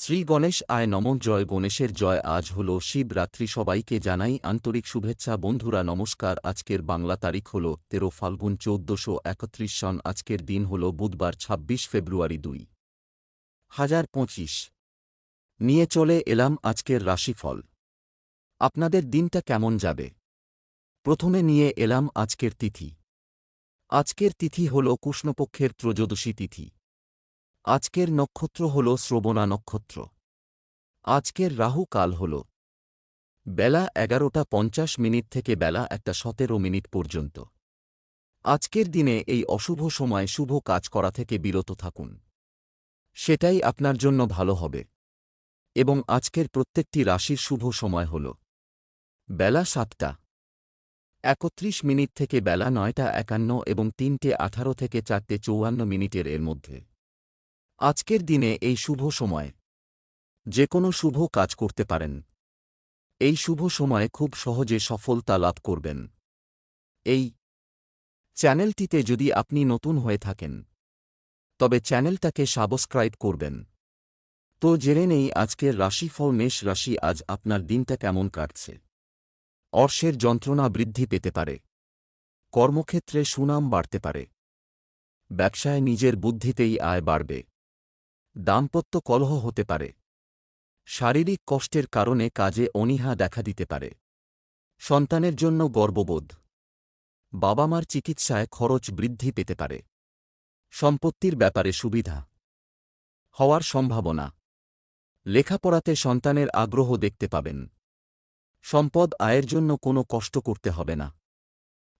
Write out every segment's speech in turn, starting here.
শ্রী গণেশ আয় নম জয় গণেশের জয়। আজ হল শিবরাত্রি। সবাইকে জানাই আন্তরিক শুভেচ্ছা। বন্ধুরা, নমস্কার। আজকের বাংলা তারিখ হল তেরো ফাল্গুন চৌদ্দশো একত্রিশ সন আজকের দিন হল বুধবার ২৬ ফেব্রুয়ারি দুই। হাজার পঁচিশ। নিয়ে চলে এলাম আজকের রাশিফল। আপনাদের দিনটা কেমন যাবে? প্রথমে নিয়ে এলাম আজকের তিথি। আজকের তিথি হল কৃষ্ণপক্ষের ত্রয়োদশী তিথি। আজকের নক্ষত্র হল শ্রবণা নক্ষত্র। আজকের রাহু কাল হল। বেলা এগারোটা পঞ্চাশ মিনিট থেকে বেলা একটা সতেরো মিনিট পর্যন্ত। আজকের দিনে এই অশুভ সময় শুভ কাজ করা থেকে বিরত থাকুন। সেটাই আপনার জন্য ভালো হবে। এবং আজকের প্রত্যেকটি রাশির শুভ সময় হল। বেলা সাতটা। একত্রিশ মিনিট থেকে বেলা নয়টা একান্ন এবং তিনটে আঠারো থেকে চারটে চৌয়ান্ন মিনিটের এর মধ্যে। আজকের দিনে এই শুভ সময়। যে কোনো শুভ কাজ করতে পারেন। এই শুভ সময়ে খুব সহজে সফলতা লাভ করবেন। এই চ্যানেলটিতে যদি আপনি নতুন হয়ে থাকেন, তবে চ্যানেলটাকে সাবস্ক্রাইব করবেন। তো জেনে নেই আজকের রাশিফল, মেষ রাশি আজ আপনার দিনটা কেমন কাটছে। অর্শের যন্ত্রণা বৃদ্ধি পেতে পারে। কর্মক্ষেত্রে সুনাম বাড়তে পারে। ব্যবসায় নিজের বুদ্ধিতেই আয় বাড়বে। দাম্পত্য কলহ হতে পারে। শারীরিক কষ্টের কারণে কাজে অনীহা দেখা দিতে পারে। সন্তানের জন্য গর্ববোধ। বাবা মার চিকিৎসায় খরচ বৃদ্ধি পেতে পারে। সম্পত্তির ব্যাপারে সুবিধা। হওয়ার সম্ভাবনা। লেখাপড়াতে সন্তানের আগ্রহ দেখতে পাবেন। সম্পদ আয়ের জন্য কোনো কষ্ট করতে হবে না।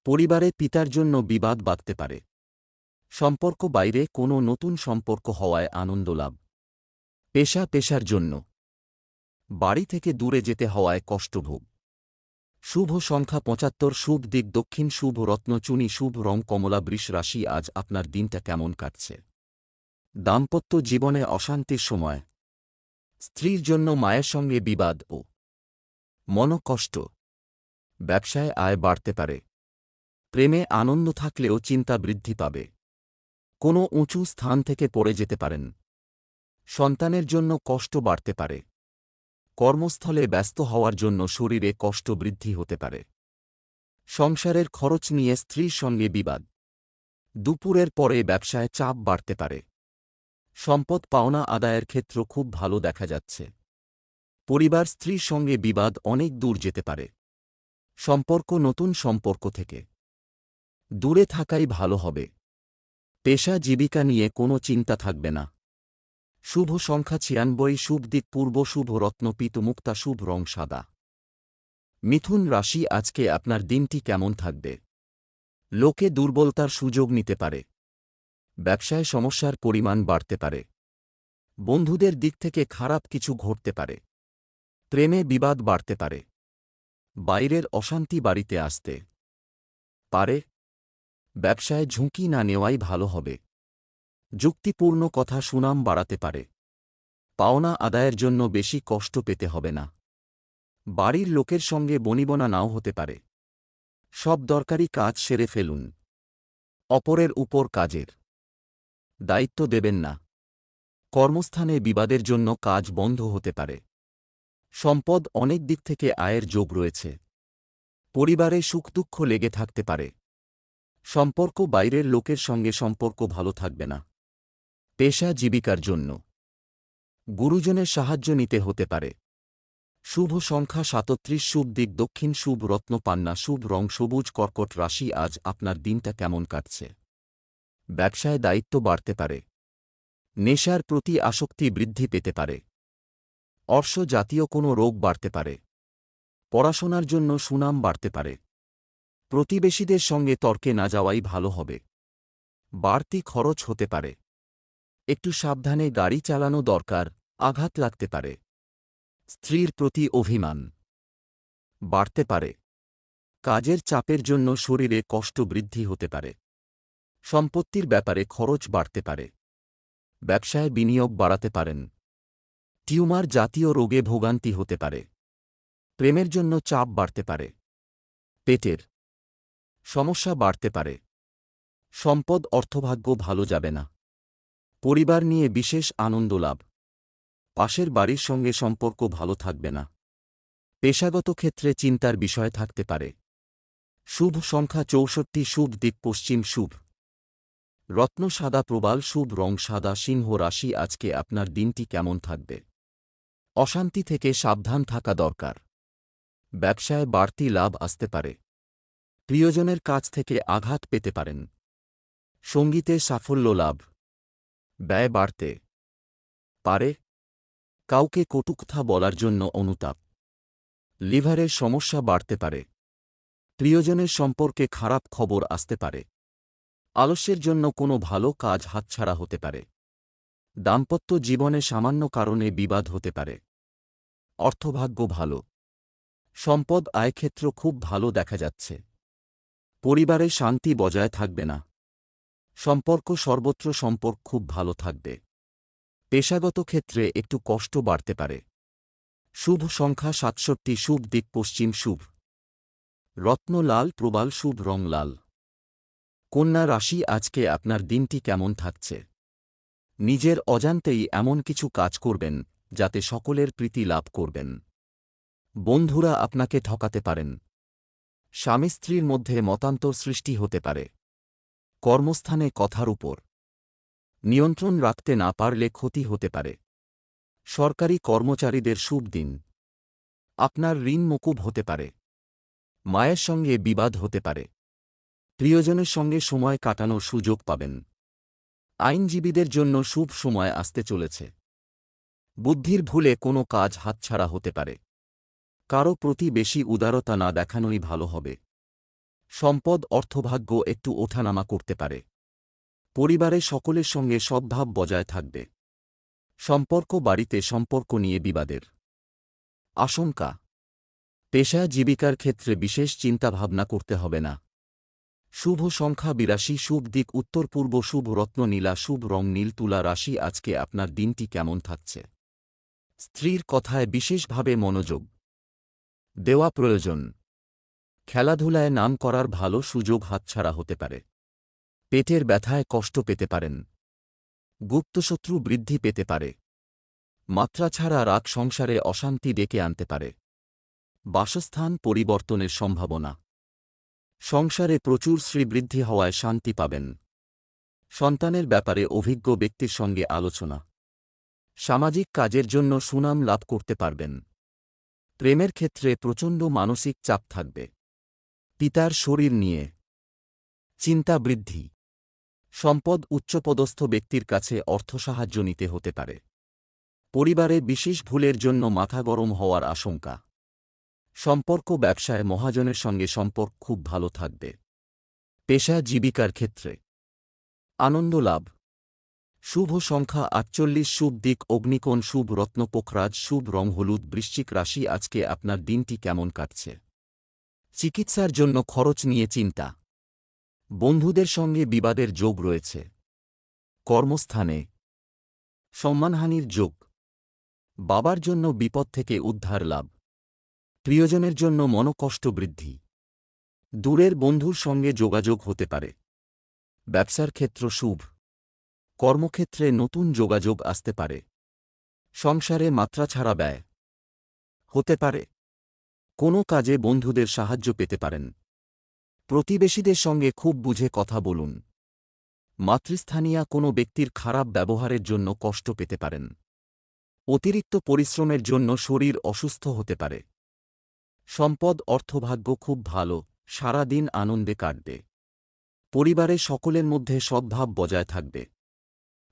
পরিবারে পিতার জন্য বিবাদ বাঁধতে পারে। সম্পর্ক বাইরে কোনো নতুন সম্পর্ক হওয়ায় আনন্দ লাভ। পেশা পেশার জন্য। বাড়ি থেকে দূরে যেতে হওয়ায় কষ্টভোগ শুভ সংখ্যা পঁচাত্তর, শুভ দিক দক্ষিণ, শুভ রত্নচুনি শুভ রং কমলা, বৃষ রাশি, আজ আপনার দিনটা কেমন কাটছে? দাম্পত্য জীবনে অশান্তির সময়। স্ত্রীর জন্য মায়ের সঙ্গে বিবাদ ও মনকষ্ট। ব্যবসায় আয় বাড়তে পারে। প্রেমে আনন্দ থাকলেও চিন্তা বৃদ্ধি পাবে। কোনো উঁচু স্থান থেকে পড়ে যেতে পারেন। সন্তানের জন্য কষ্ট বাড়তে পারে। কর্মস্থলে ব্যস্ত হওয়ার জন্য শরীরে কষ্ট বৃদ্ধি হতে পারে। সংসারের খরচ নিয়ে স্ত্রীর সঙ্গে বিবাদ। দুপুরের পরে ব্যবসায় চাপ বাড়তে পারে। সম্পদ পাওনা আদায়ের ক্ষেত্র খুব ভালো দেখা যাচ্ছে। পরিবার স্ত্রীর সঙ্গে বিবাদ অনেক দূর যেতে পারে। সম্পর্ক নতুন সম্পর্ক থেকে। দূরে থাকাই ভালো হবে। পেশা জীবিকা নিয়ে কোনো চিন্তা থাকবে না। শুভ সংখ্যা ছিয়ানব্বই, শুভ দিক পূর্ব, শুভ রত্নপিত মুক্তা, শুভ রং সাদা। মিথুন রাশি, আজকে আপনার দিনটি কেমন থাকবে? লোকে দুর্বলতার সুযোগ নিতে পারে। ব্যবসায় সমস্যার পরিমাণ বাড়তে পারে। বন্ধুদের দিক থেকে খারাপ কিছু ঘটতে পারে। প্রেমে বিবাদ বাড়তে পারে। বাইরের অশান্তি বাড়িতে আসতে পারে। ব্যবসায় ঝুঁকি না নেওয়াই ভালো হবে। যুক্তিপূর্ণ কথা সুনাম বাড়াতে পারে। পাওনা আদায়ের জন্য বেশি কষ্ট পেতে হবে না। বাড়ির লোকের সঙ্গে বনিবনা নাও হতে পারে। সব দরকারি কাজ সেরে ফেলুন। অপরের উপর কাজের দায়িত্ব দেবেন না। কর্মস্থানে বিবাদের জন্য কাজ বন্ধ হতে পারে। সম্পদ অনেক দিক থেকে আয়ের যোগ রয়েছে। পরিবারে সুখ দুঃখ লেগে থাকতে পারে। সম্পর্ক বাইরের লোকের সঙ্গে সম্পর্ক ভালো থাকবে না। পেশা জীবিকার জন্য। গুরুজনের সাহায্য নিতে হতে পারে। শুভ সংখ্যা সাতত্রিশ, শুভ দিক দক্ষিণ, শুভ রত্ন পান্না, শুভ রং সবুজ, কর্কট রাশি, আজ আপনার দিনটা কেমন কাটছে? ব্যবসায় দায়িত্ব বাড়তে পারে। নেশার প্রতি আসক্তি বৃদ্ধি পেতে পারে। অর্শ জাতীয় কোনো রোগ বাড়তে পারে। পড়াশোনার জন্য সুনাম বাড়তে পারে। প্রতিবেশীদের সঙ্গে তর্কে না যাওয়াই ভালো হবে। বাড়তি খরচ হতে পারে। একটু সাবধানে গাড়ি চালানো দরকার, আঘাত লাগতে পারে। স্ত্রীর প্রতি অভিমান বাড়তে পারে। কাজের চাপের জন্য শরীরে কষ্ট বৃদ্ধি হতে পারে। সম্পত্তির ব্যাপারে খরচ বাড়তে পারে। ব্যবসায় বিনিয়োগ বাড়াতে পারেন। টিউমার জাতীয় রোগে ভোগান্তি হতে পারে। প্রেমের জন্য চাপ বাড়তে পারে। পেটের সমস্যা বাড়তে পারে। সম্পদ অর্থভাগ্য ভালো যাবে না। পরিবার নিয়ে বিশেষ আনন্দ লাভ। পাশের বাড়ির সঙ্গে সম্পর্ক ভালো থাকবে না। পেশাগত ক্ষেত্রে চিন্তার বিষয় থাকতে পারে। শুভ সংখ্যা চৌষট্টি, শুভ দিক পশ্চিম, শুভ। রত্ন সাদা প্রবাল, শুভ রং সাদা, সিংহ রাশি, আজকে আপনার দিনটি কেমন থাকবে? অশান্তি থেকে সাবধান থাকা দরকার। ব্যবসায় বাড়তি লাভ আসতে পারে। প্রিয়জনের কাছ থেকে আঘাত পেতে পারেন। সঙ্গীতে সাফল্য লাভ। ব্যয় বাড়তে। পারে। কাউকে কটুকথা বলার জন্য অনুতাপ। লিভারের সমস্যা বাড়তে পারে। প্রিয়জনের সম্পর্কে খারাপ খবর আসতে পারে। আলস্যের জন্য কোনো ভালো কাজ হাতছাড়া হতে পারে। দাম্পত্য জীবনে সামান্য কারণে বিবাদ হতে পারে। অর্থভাগ্য ভালো। সম্পদ আয়ক্ষেত্র খুব ভালো দেখা যাচ্ছে। পরিবারে শান্তি বজায় থাকবে না। সম্পর্ক সর্বত্র সম্পর্ক খুব ভালো থাকবে। পেশাগত ক্ষেত্রে একটু কষ্ট বাড়তে পারে। শুভ সংখ্যা সাতষট্টি, শুভ দিক পশ্চিম শুভ। রত্ন লাল, প্রবাল শুভ, রং লাল। কন্যা রাশি, আজকে আপনার দিনটি কেমন থাকছে? নিজের অজান্তেই এমন কিছু কাজ করবেন, যাতে সকলের প্রীতি লাভ করবেন। বন্ধুরা আপনাকে ঠকাতে পারেন। স্বামী স্ত্রীর মধ্যে মতান্তর সৃষ্টি হতে পারে। কর্মস্থানে কথার উপর। নিয়ন্ত্রণ রাখতে না পারলে ক্ষতি হতে পারে। সরকারি কর্মচারীদের শুভ দিন। আপনার ঋণ মকুব হতে পারে। মায়ের সঙ্গে বিবাদ হতে পারে। প্রিয়জনের সঙ্গে সময় কাটানোর সুযোগ পাবেন। আইনজীবীদের জন্য শুভ সময় আসতে চলেছে। বুদ্ধির ভুলে কোনো কাজ হাতছাড়া হতে পারে। কারও প্রতি বেশি উদারতা না দেখানোই ভালো হবে। সম্পদ, অর্থভাগ্য একটু ওঠানামা করতে পারে। পরিবারে সকলের সঙ্গে সদ্ভাব বজায় থাকবে। সম্পর্ক বাড়িতে সম্পর্ক নিয়ে বিবাদের। আশঙ্কা, পেশা জীবিকার ক্ষেত্রে বিশেষ চিন্তাভাবনা করতে হবে না। শুভ সংখ্যা বিরাশি, শুভ দিক উত্তর পূর্ব, শুভ রত্ন নীলা, শুভ রং নীল, তুলা রাশি, আজকে আপনার দিনটি কেমন থাকছে? স্ত্রীর কথায় বিশেষভাবে মনোযোগ। দেওয়া প্রয়োজন। খেলাধুলায় নাম করার ভালো সুযোগ হাতছাড়া হতে পারে। পেটের ব্যথায় কষ্ট পেতে পারেন। গুপ্তশত্রু বৃদ্ধি পেতে পারে। মাত্রা ছাড়া রাগ সংসারে অশান্তি ডেকে আনতে পারে। বাসস্থান পরিবর্তনের সম্ভাবনা। সংসারে প্রচুর শ্রীবৃদ্ধি হওয়ায় শান্তি পাবেন। সন্তানের ব্যাপারে অভিজ্ঞ ব্যক্তির সঙ্গে আলোচনা। সামাজিক কাজের জন্য সুনাম লাভ করতে পারবেন। প্রেমের ক্ষেত্রে প্রচণ্ড মানসিক চাপ থাকবে। পিতার শরীর নিয়ে চিন্তা বৃদ্ধি। সম্পদ উচ্চপদস্থ ব্যক্তির কাছে অর্থসাহায্য নিতে হতে পারে। পরিবারে বিশেষ ভুলের জন্য মাথা গরম হওয়ার আশঙ্কা। সম্পর্ক ব্যবসায় মহাজনের সঙ্গে সম্পর্ক খুব ভালো থাকবে। পেশা জীবিকার ক্ষেত্রে আনন্দ লাভ। শুভ সংখ্যা আটচল্লিশ, শুভ দিক অগ্নিকোণ, শুভ রত্ন পোখরাজ, শুভ রং হলুদ, বৃশ্চিক রাশি, আজকে আপনার দিনটি কেমন কাটছে? চিকিৎসার জন্য খরচ নিয়ে চিন্তা। বন্ধুদের সঙ্গে বিবাদের যোগ রয়েছে। কর্মস্থানে। সম্মানহানির যোগ। বাবার জন্য বিপদ থেকে উদ্ধার লাভ। প্রিয়জনের জন্য মনকষ্ট বৃদ্ধি। দূরের বন্ধুর সঙ্গে যোগাযোগ হতে পারে। ব্যবসার ক্ষেত্র শুভ। কর্মক্ষেত্রে নতুন যোগাযোগ আসতে পারে। সংসারে মাত্রা ছাড়া ব্যয় হতে পারে। কোনো কাজে বন্ধুদের সাহায্য পেতে পারেন। প্রতিবেশীদের সঙ্গে খুব বুঝে কথা বলুন। মাতৃস্থানীয় কোনো ব্যক্তির খারাপ ব্যবহারের জন্য কষ্ট পেতে পারেন। অতিরিক্ত পরিশ্রমের জন্য শরীর অসুস্থ হতে পারে। সম্পদ অর্থভাগ্য খুব ভালো সারা দিন আনন্দে কাটবে। পরিবারে সকলের মধ্যে সদ্ভাব বজায় থাকবে।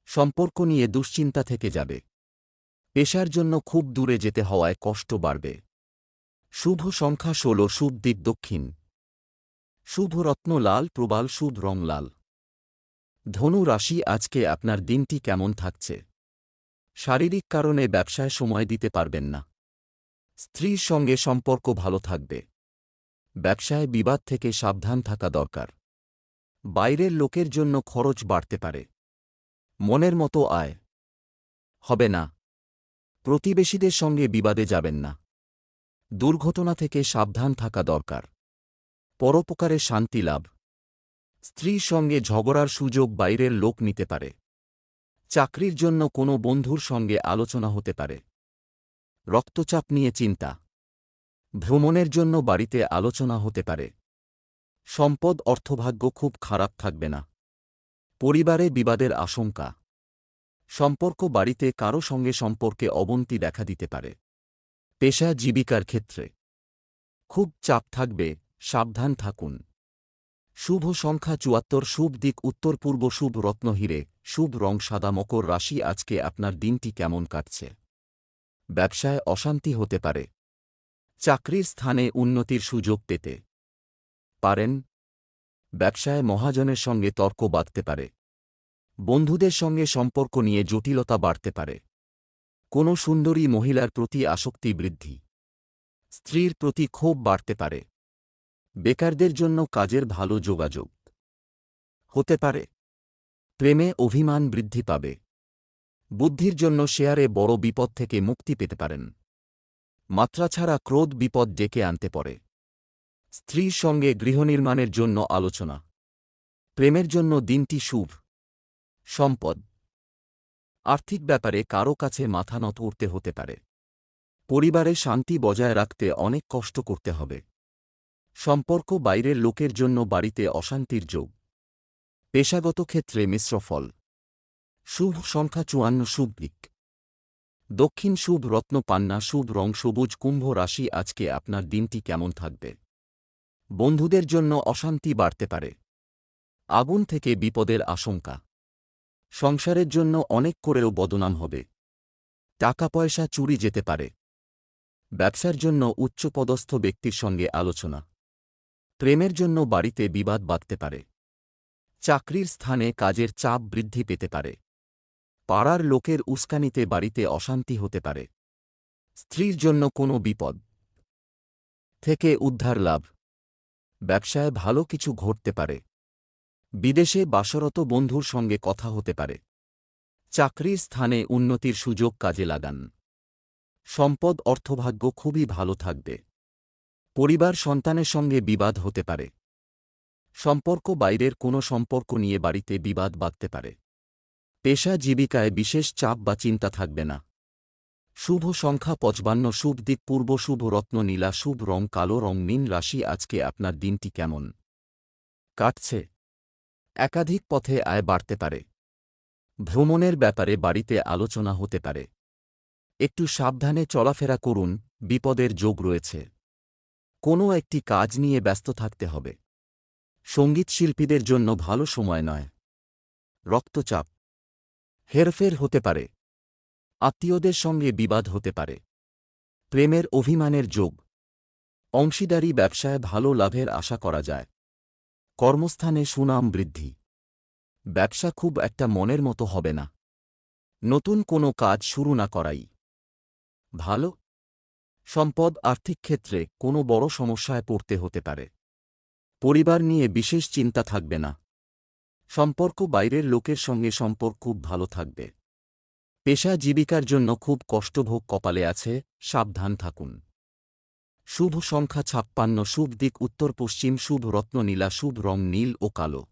সম্পর্ক নিয়ে দুশ্চিন্তা থেকে যাবে। পেশার জন্য খুব দূরে যেতে হওয়ায় কষ্ট বাড়বে। শুভ সংখ্যা ষোলো, শুভ দিক দক্ষিণ। শুভ রত্ন লাল, প্রবাল শুভ রং লাল। ধনু রাশি, আজকে আপনার দিনটি কেমন থাকছে? শারীরিক কারণে ব্যবসায় সময় দিতে পারবেন না। স্ত্রীর সঙ্গে সম্পর্ক ভালো থাকবে। ব্যবসায় বিবাদ থেকে সাবধান থাকা দরকার। বাইরের লোকের জন্য খরচ বাড়তে পারে। মনের মতো আয়। হবে না। প্রতিবেশীদের সঙ্গে বিবাদে যাবেন না। দুর্ঘটনা থেকে সাবধান থাকা দরকার। পরোপকারে শান্তি লাভ। স্ত্রীর সঙ্গে ঝগড়ার সুযোগ বাইরের লোক নিতে পারে। চাকরির জন্য কোনো বন্ধুর সঙ্গে আলোচনা হতে পারে। রক্তচাপ নিয়ে চিন্তা। ভ্রমণের জন্য বাড়িতে আলোচনা হতে পারে। সম্পদ অর্থভাগ্য খুব খারাপ থাকবে না। পরিবারে বিবাদের আশঙ্কা। সম্পর্ক বাড়িতে কারও সঙ্গে সম্পর্কে অবনতি দেখা দিতে পারে। পেশা জীবিকার ক্ষেত্রে। খুব চাপ থাকবে, সাবধান থাকুন। শুভ সংখ্যা চুয়াত্তর, শুভ দিক উত্তর পূর্ব, শুভ রত্ন হিরে, শুভ রং সাদা, মকর রাশি আজকে আপনার দিনটি কেমন কাটছে? ব্যবসায় অশান্তি হতে পারে। চাকরির স্থানে উন্নতির সুযোগ পেতে। পারেন ব্যবসায় মহাজনের সঙ্গে তর্ক বাঁধতে পারে। বন্ধুদের সঙ্গে সম্পর্ক নিয়ে জটিলতা বাড়তে পারে। কোনো সুন্দরী মহিলার প্রতি আসক্তি বৃদ্ধি। স্ত্রীর প্রতি ক্ষোভ বাড়তে পারে। বেকারদের জন্য কাজের ভালো যোগাযোগ হতে পারে। প্রেমে অভিমান বৃদ্ধি পাবে। বুদ্ধির জন্য শেয়ারে বড় বিপদ থেকে মুক্তি পেতে পারেন। মাত্রা ছাড়া ক্রোধ বিপদ ডেকে আনতে পারে। স্ত্রীর সঙ্গে গৃহনির্মাণের জন্য আলোচনা। প্রেমের জন্য দিনটি শুভ। সম্পদ। আর্থিক ব্যাপারে কারও কাছে মাথা নত উঠতে হতে পারে। পরিবারে শান্তি বজায় রাখতে অনেক কষ্ট করতে হবে। সম্পর্ক বাইরের লোকের জন্য বাড়িতে অশান্তির যোগ। পেশাগত ক্ষেত্রে মিশ্র ফল। শুভ সংখ্যা চুয়ান্ন, শুভ দিক। দক্ষিণ শুভ রত্ন পান্না, শুভ রং, সবুজ, কুম্ভ রাশি, আজকে আপনার দিনটি কেমন থাকবে? বন্ধুদের জন্য অশান্তি বাড়তে পারে। আগুন থেকে বিপদের আশঙ্কা। সংসারের জন্য অনেক করেও বদনাম হবে। টাকা পয়সা চুরি যেতে পারে। ব্যবসার জন্য উচ্চপদস্থ ব্যক্তির সঙ্গে আলোচনা। প্রেমের জন্য বাড়িতে বিবাদ বাঁধতে পারে। চাকরির স্থানে কাজের চাপ বৃদ্ধি পেতে পারে। পাড়ার লোকের উস্কানিতে বাড়িতে অশান্তি হতে পারে। স্ত্রীর জন্য কোনো বিপদ। থেকে উদ্ধার লাভ। ব্যবসায় ভালো কিছু ঘটতে পারে। বিদেশে বাসরত বন্ধুর সঙ্গে কথা হতে পারে। চাকরির স্থানে উন্নতির সুযোগ কাজে লাগান। সম্পদ অর্থভাগ্য খুবই ভালো থাকবে। পরিবার সন্তানের সঙ্গে বিবাদ হতে পারে। সম্পর্ক বাইরের কোনো সম্পর্ক নিয়ে বাড়িতে বিবাদ বাঁধতে পারে। পেশা জীবিকায় বিশেষ চাপ বা চিন্তা থাকবে না। শুভ সংখ্যা পঁচবান্ন শুভ দিক পূর্ব, শুভ রত্ন নীলা, শুভ রং কালো, রং নীল রাশি, আজকে আপনার দিনটি কেমন? কাটছে। একাধিক পথে আয় বাড়তে পারে। ভ্রমণের ব্যাপারে বাড়িতে আলোচনা হতে পারে। একটু সাবধানে চলাফেরা করুন, বিপদের যোগ রয়েছে। কোনো একটি কাজ নিয়ে ব্যস্ত থাকতে হবে। সংগীত শিল্পীদের জন্য ভালো সময় নয়। রক্তচাপ। হেরফের হতে পারে। আত্মীয়দের সঙ্গে বিবাদ হতে পারে। প্রেমের অভিমানের যোগ। অংশীদারি ব্যবসায় ভালো লাভের আশা করা যায়। কর্মস্থানে সুনাম বৃদ্ধি। ব্যবসা খুব একটা মনের মতো হবে না। নতুন কোনো কাজ শুরু না করাই। ভালো। সম্পদ আর্থিক ক্ষেত্রে কোনো বড় সমস্যায় পড়তে হতে পারে। পরিবার নিয়ে বিশেষ চিন্তা থাকবে না। সম্পর্ক বাইরের লোকের সঙ্গে সম্পর্ক খুব ভালো থাকবে। পেশা জীবিকার জন্য খুব কষ্টভোগ কপালে আছে, সাবধান থাকুন। শুভ সংখ্যা ছাপ্পান্ন, শুভ দিক উত্তর পশ্চিম, শুভ রত্ন নীলা শুভ রং নীল ও কালো।